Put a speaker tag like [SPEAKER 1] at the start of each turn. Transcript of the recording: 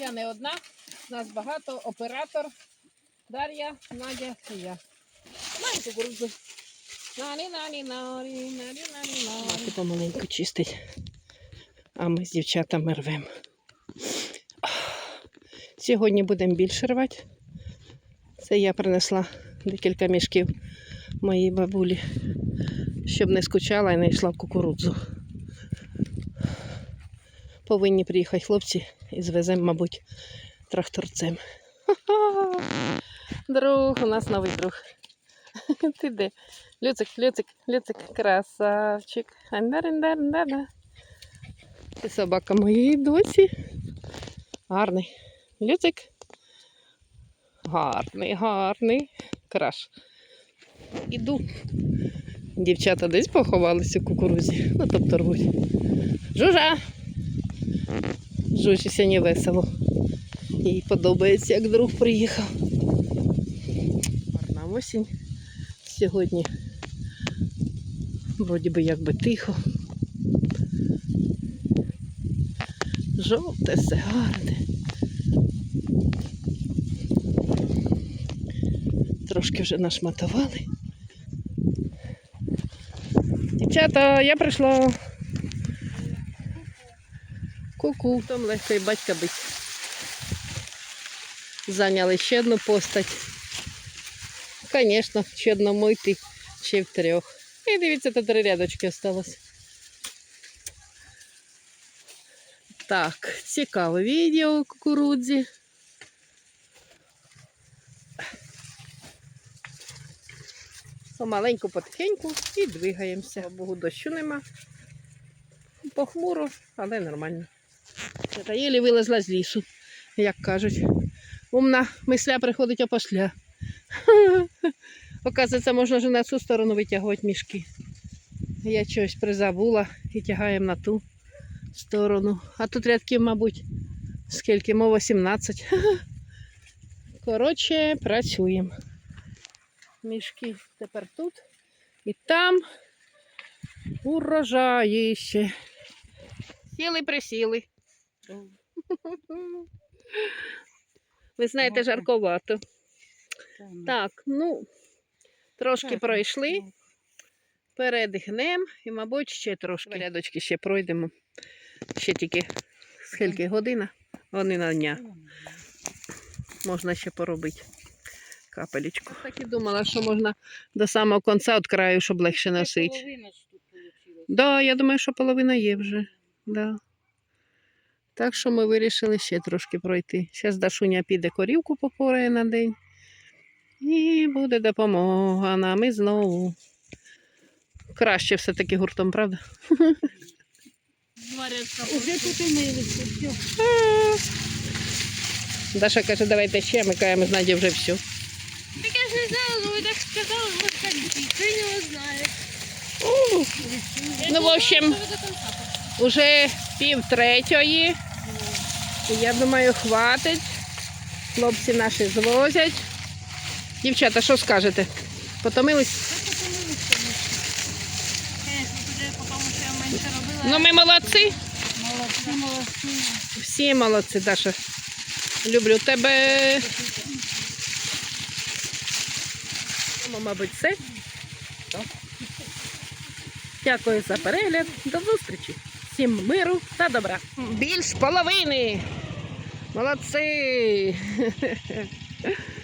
[SPEAKER 1] Я не одна, нас багато, оператор Дар'я, Надя і я. Маємо кукурудзу.
[SPEAKER 2] Мати помаленьку чистить, а ми з дівчатами рвемо. Сьогодні будемо більше рвати. Це я принесла декілька мішків моїй бабулі, щоб не скучала і не йшла в кукурудзу. Повинні приїхати хлопці і звеземо, мабуть, тракторцем. Друг, у нас новий друг. Ти де? Люцик, Люцик, Люцик, красавчик. Це собака моєї доці. Гарний. Люцик. Гарний, гарний. Краш. Іду. Дівчата десь поховалися в кукурузі. Ну, тобто рвуть. Жужа! Жужі сьогодні весело. Їй подобається, як друг приїхав. Гарна осінь. Сьогодні вроді би якби тихо. Жовте, все гарне. Трошки вже нашматували. Дівчата, я прийшла. Ку-ку, там легко і батька бить. Зайняли ще одну постать. Звісно, ще одному йти, ще в трьох. І дивіться, тут три рядочки осталось. Так, цікаве відео кукурудзі. Помаленьку, потихеньку і двигаємося. Богу, дощу нема. Похмуро, але нормально. Та єлі вилезла з лісу, як кажуть. Умна мисля приходить опосля. Оказується, можна вже на цю сторону витягувати мішки. Я щось призабула і тягаємо на ту сторону. А тут рядків, мабуть, скільки? Мова 18. Коротше, працюємо. Мішки тепер тут і там урожаїще. Сіли, присіли. Ви знаєте, жарковато. Так, ну, трошки пройшли, передихнемо і, мабуть, ще трошки рядочки ще пройдемо. Ще тільки скільки година, година дня. Можна ще поробити капелечку. Так і думала, що можна до самого кінця від краю, щоб легше носити.
[SPEAKER 3] Вийшла.
[SPEAKER 2] Да, я думаю, що половина є вже. Да. Так що ми вирішили ще трошки пройти. Зараз Дашуня піде корівку попорає на день. І буде допомога нам і знову. Краще все-таки гуртом, правда?
[SPEAKER 3] Уже тут і милися.
[SPEAKER 2] Даша каже, давайте ще, ми кажемо, з Надю вже все.
[SPEAKER 3] Так я ж не знала, ну ви так сказали, може так ніхто не знає.
[SPEAKER 2] Ну, в общем, уже пів третьої. Я думаю, хватить. Хлопці наші звозять. Дівчата, що скажете? Потомились? Ну, ми молодці.
[SPEAKER 3] Молодці, молодці.
[SPEAKER 2] Всі молодці, Даша. Люблю тебе. Ну, мабуть, все. Дякую за перегляд. До зустрічі. Всім миру та добра. Більш половини. Молодці.